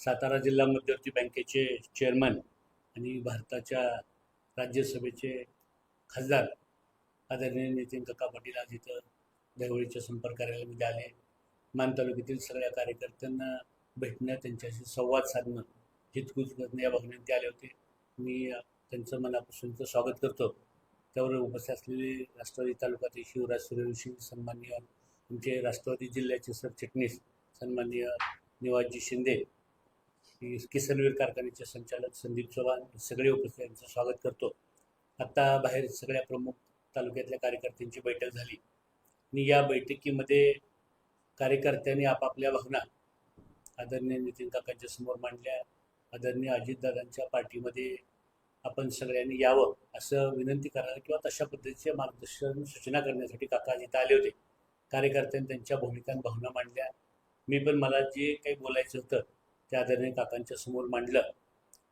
सातारा जिल्हा मध्यवर्ती बँकेचे चेअरमन आणि भारताच्या राज्यसभेचे खासदार आदरणीय नितीन काका पाटील आज इथं देवळीच्या संपर्क कार्यालयामध्ये आले. मान तालुक्यातील सगळ्या कार्यकर्त्यांना भेटणं त्यांच्याशी संवाद साधणं हितगुज करणं या बघण्यात ते आले होते. मी त्यांचं मनापासूनचं स्वागत करतो. त्यावर उपस्थित असलेले राष्ट्रवादी तालुक्यातील शिवराज सूर्यवंशी सन्माननीय आमचे राष्ट्रवादी जिल्ह्याचे सरचिटणीस सन्माननीय निवाजी शिंदे की किसनवीर कारखान्याचे संचालक संदीप चव्हाण सगळे उपस्थित यांचं स्वागत करतो. आत्ता बाहेर सगळ्या प्रमुख तालुक्यातल्या कार्यकर्त्यांची बैठक झाली. आणि या बैठकीमध्ये कार्यकर्त्यांनी आपापल्या भावना आदरणीय नितीन काकांच्या समोर मांडल्या. आदरणीय अजितदादांच्या पार्टीमध्ये आपण सगळ्यांनी यावं असं विनंती करायला किंवा तशा पद्धतीचे मार्गदर्शन सूचना करण्यासाठी काका जिथं आले होते. कार्यकर्त्यांनी त्यांच्या भूमिकांत भावना मांडल्या. मी पण मला जे काही बोलायचं होतं ते आदरणीय काकांच्या समोर मांडलं.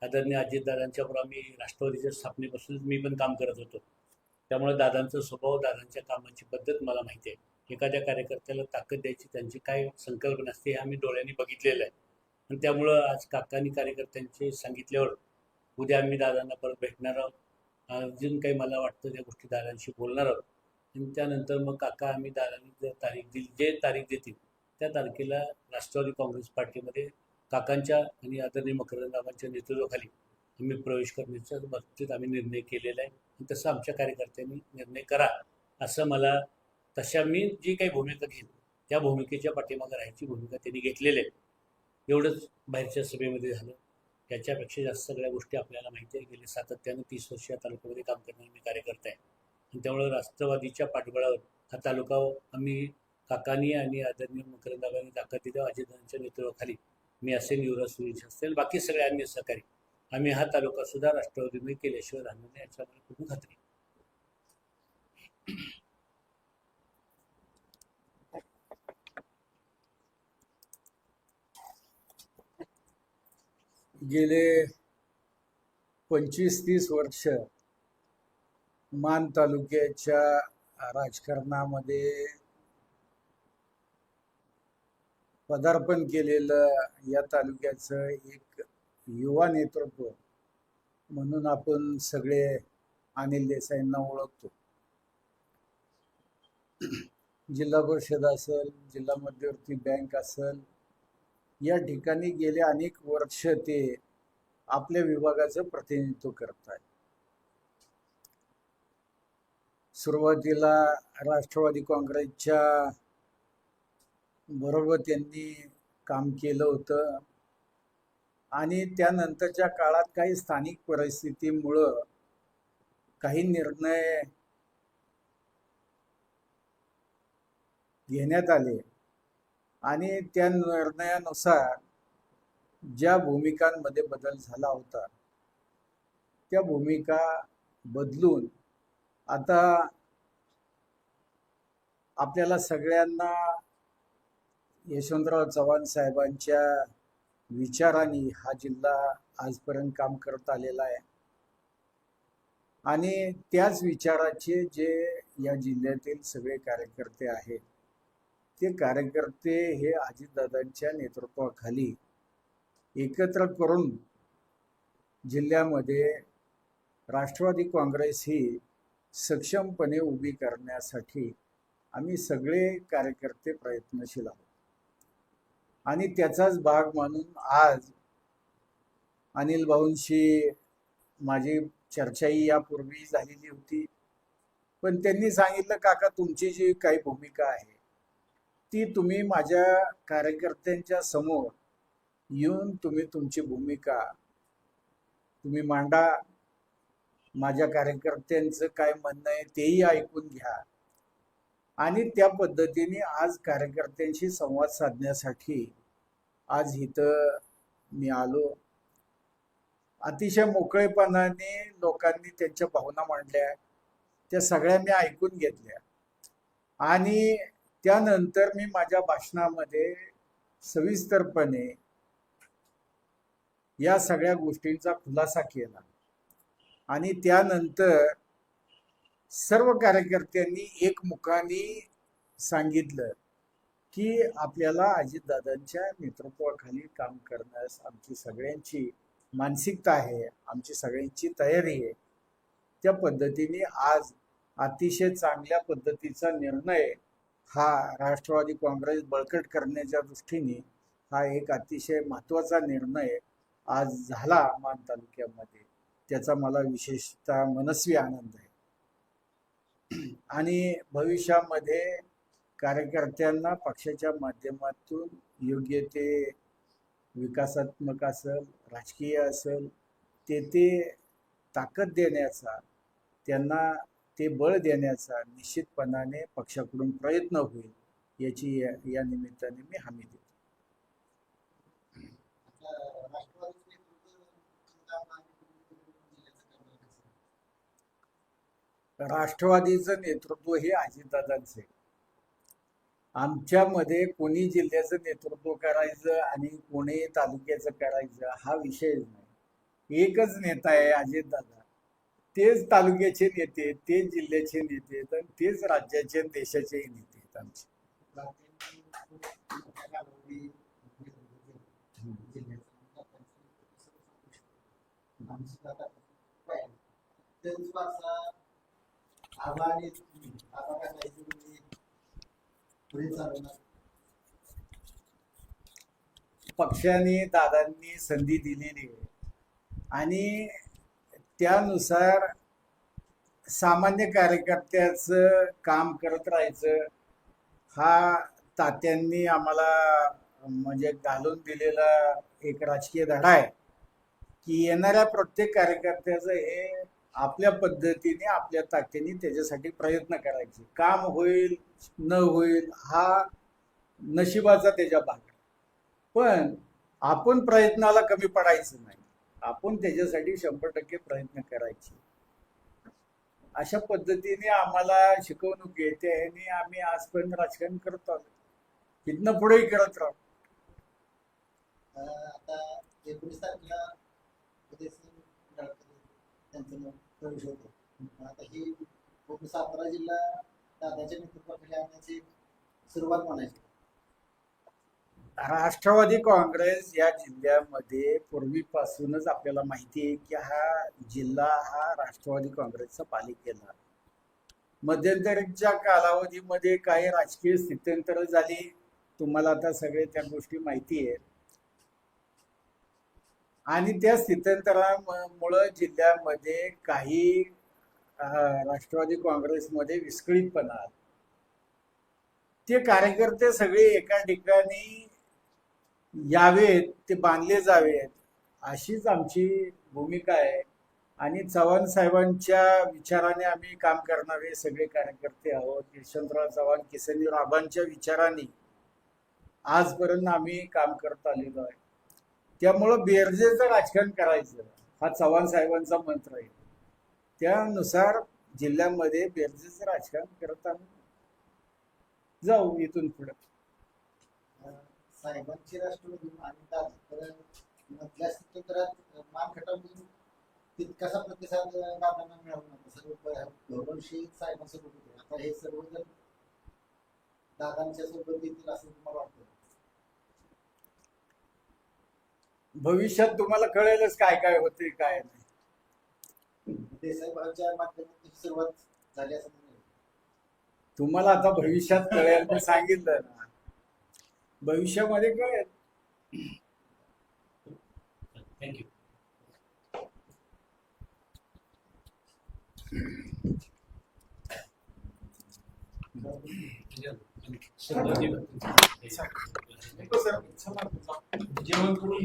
आदरणीय अजितदादांच्या आम्ही राष्ट्रवादीच्या स्थापनेपासूनच मी पण काम करत होतो. त्यामुळे दादांचा स्वभाव दादांच्या कामाची पद्धत मला माहिती आहे. एखाद्या कार्यकर्त्याला ताकद द्यायची त्यांची काय संकल्पना असते हे आम्ही डोळ्यांनी बघितलेलं आहे. आणि त्यामुळं आज काकांनी कार्यकर्त्यांचे सांगितल्यावर उद्या आम्ही दादांना परत भेटणार आहोत. अजून काही मला वाटतं त्या गोष्टी दादांशी बोलणार आहोत. आणि त्यानंतर मग काका आम्ही दादांनी जर तारीख दिली जे तारीख देतील त्या तारखेला राष्ट्रवादी काँग्रेस पार्टीमध्ये काकांच्या आणि आदरणीय मकरंदाबांच्या नेतृत्वाखाली आम्ही प्रवेश करण्याच्या बाबतीत आम्ही निर्णय केलेला आहे. आणि तसं आमच्या कार्यकर्त्यांनी निर्णय करा असं मला तशा मी जी काही भूमिका घेईन त्या भूमिकेच्या पाठीमागे राहायची भूमिका त्यांनी घेतलेली आहे. एवढंच बाहेरच्या सभेमध्ये झालं. याच्यापेक्षा जास्त सगळ्या गोष्टी आपल्याला माहिती आहे. गेले सातत्यानं तीस वर्ष या तालुक्यामध्ये काम करणारे मी कार्यकर्ता आहे. आणि त्यामुळे राष्ट्रवादीच्या पाठबळावर हा तालुका आम्ही काकानी आणि आदरणीय मकरंदाबाईंनी ताकद दिलं. अजितांच्या नेतृत्वाखाली मी असेल युवराज सुरेश असेल बाकी सगळे अन्य सहकारी. आम्ही हा तालुका सुद्धा राष्ट्रवादीमध्ये केल्याशिवाय राहणार नाही याची आम्हाला पूर्ण खात्री? गेले पंचवीस तीस वर्ष मान तालुक्याच्या राजकारणामध्ये पदार्पण केलेलं या तालुक्याचं एक युवा नेतृत्व म्हणून आपण सगळे अनिल देसाईंना ओळखतो. जिल्हा परिषद असेल जिल्हा मध्यवर्ती बँक असेल या ठिकाणी गेले अनेक वर्ष ते आपल्या विभागाचं प्रतिनिधित्व करत आहेत सुरुवातीला राष्ट्रवादी काँग्रेसच्या बरोबर त्यांनी काम केलं होतं. आणि त्यानंतरच्या काळात काही स्थानिक परिस्थितीमुळं काही निर्णय घेण्यात आले. आणि त्या निर्णयानुसार ज्या भूमिकांमध्ये बदल झाला होता त्या भूमिका बदलून आता आपल्याला सगळ्यांना यशवंतराव चव्हाण साहेबांच्या विचाराने हा जिल्हा आजपर्यंत काम करत आलेला आहे. आणि त्याच विचाराचे जे या जिल्ह्यातील सगळे कार्यकर्ते आहेत ते कार्यकर्ते हे अजितदादांच्या नेतृत्वाखाली एकत्र करून जिल्ह्यामध्ये राष्ट्रवादी काँग्रेस ही सक्षमपणे उभी करण्यासाठी आम्ही सगळे कार्यकर्ते प्रयत्नशील आहोत. आणि त्याचाच भाग म्हणून आज अनिल भाऊंशी माझी चर्चाही यापूर्वी झालेली होती. पण त्यांनी सांगितलं काका तुमची जी काही भूमिका आहे ती तुम्ही माझ्या कार्यकर्त्यांच्या समोर येऊन तुम्ही तुमची भूमिका तुम्ही मांडा. माझ्या कार्यकर्त्यांचं काय म्हणणं आहे तेही ऐकून घ्या. आणि त्या पद्धतीने आज कार्यकर्त्यांशी संवाद साधण्यासाठी आज इथं मी आलो. अतिशय मोकळेपणाने लोकांनी त्यांच्या भावना मांडल्या. त्या सगळ्या मी ऐकून घेतल्या. आणि त्यानंतर मी माझ्या भाषणामध्ये सविस्तरपणे या सगळ्या गोष्टींचा खुलासा केला. आणि त्यानंतर सर्व कार्यकर्त्यांनी एकमुखाने सांगितलं की आपल्याला अजितदादांच्या नेतृत्वाखाली काम करण्यास आमची सगळ्यांची मानसिकता आहे आमची सगळ्यांची तयारी आहे. त्या पद्धतीने आज अतिशय चांगल्या पद्धतीचा निर्णय हा राष्ट्रवादी काँग्रेस बळकट करण्याच्या दृष्टीने हा एक अतिशय महत्त्वाचा निर्णय आज झाला मान तालुक्यामध्ये. त्याचा मला विशेषतः मनस्वी आनंद आहे. आणि भविष्यामध्ये कार्यकर्त्यांना पक्षाच्या माध्यमातून योग्य ते विकासात्मक असेल राजकीय असेल ते ते ताकद देण्याचा त्यांना ते बळ देण्याचा निश्चितपणाने पक्षाकडून प्रयत्न होईल याची या या निमित्ताने मी हमी देतो. राष्ट्रवादीचं नेतृत्व हे अजितदादांचे आमच्यामध्ये कोणी जिल्ह्याचं नेतृत्व करायचं आणि कोणी तालुक्याचं करायचं हा विषय नाही. एकच नेता आहे अजितदादा. तेच तालुक्याचे नेते तेच जिल्ह्याचे नेते आणि तेच राज्याचे देशाचे देशाचेही नेते आहेत आमचे. म्हणजे पक्षाने दादांनी संधी दिलेली आहे. आणि त्यानुसार सामान्य कार्यकर्त्याचं काम करत राहायचं हा तात्यांनी आम्हाला म्हणजे घालून दिलेला एक राजकीय धडा आहे की येणाऱ्या प्रत्येक कार्यकर्त्याचं हे आपल्या पद्धतीने आपल्या ताकदीने त्याच्यासाठी प्रयत्न करायचे. काम होईल न होईल हा नशिबाचा त्याच्या भाग. आहे. पण आपण प्रयत्नाला कमी पडायचं नाही. आपण त्याच्यासाठी शंभर टक्के प्रयत्न करायचे. अशा पद्धतीने आम्हाला शिकवणूक येते आणि आम्ही आजपर्यंत राजकारण करत आलो. इथनं पुढेही करत राहू. आता एकोणीस तारखेला त्यांचं नाव प्रवेश होतो. आता ही सातारा जिल्हा दादाच्या नेतृत्वाखाली आणण्याची सुरुवात म्हणायची. राष्ट्रवादी काँग्रेस या जिल्ह्यामध्ये पूर्वीपासूनच आपल्याला माहिती आहे की हा जिल्हा हा राष्ट्रवादी काँग्रेसचा पालिकेला. मध्यंतरीच्या कालावधीमध्ये काही राजकीय स्थित्यंतर झाली. तुम्हाला आता सगळे त्या गोष्टी माहिती आहेत. आणि त्या स्थित्यंतरामुळं जिल्ह्यामध्ये काही राष्ट्रवादी काँग्रेसमध्ये विस्कळीतपणा आला. ते कार्यकर्ते सगळे एका ठिकाणी यावेत ते बांधले जावेत अशीच आमची भूमिका आहे. आणि चव्हाण साहेबांच्या विचाराने आम्ही काम करणारे सगळे कार्यकर्ते आहोत. यशवंतराव चव्हाण किसनराव राबांच्या विचाराने आजपर्यंत आम्ही काम करत आलेलो आहे. त्यामुळं बेरजेचं राजकारण करायचं. हा चव्हाण साहेबांचा मंत्र आहे. त्यानुसार जिल्ह्यामध्ये बेरजेचं राजकारण करत आम्ही जाऊ इथून पुढे. साहेबांची राष्ट्रवादी आणि दादर मधल्या मान तितकासा प्रतिसाद दादांना मिळाला नव्हता. सर्व गौरवशी साहेबांसोबत होते. आता हे सर्वजण दादांच्या सोबत येतील असं तुम्हाला वाटतं. भविष्यात तुम्हाला कळेलच काय काय होते काय नाही. माध्यमातून सुरुवात झाली असं म्हणून तुम्हाला आता भविष्यात कळेल मी सांगितलं ना. भविष्यामध्ये कळेल. थँक्यू जेवण करून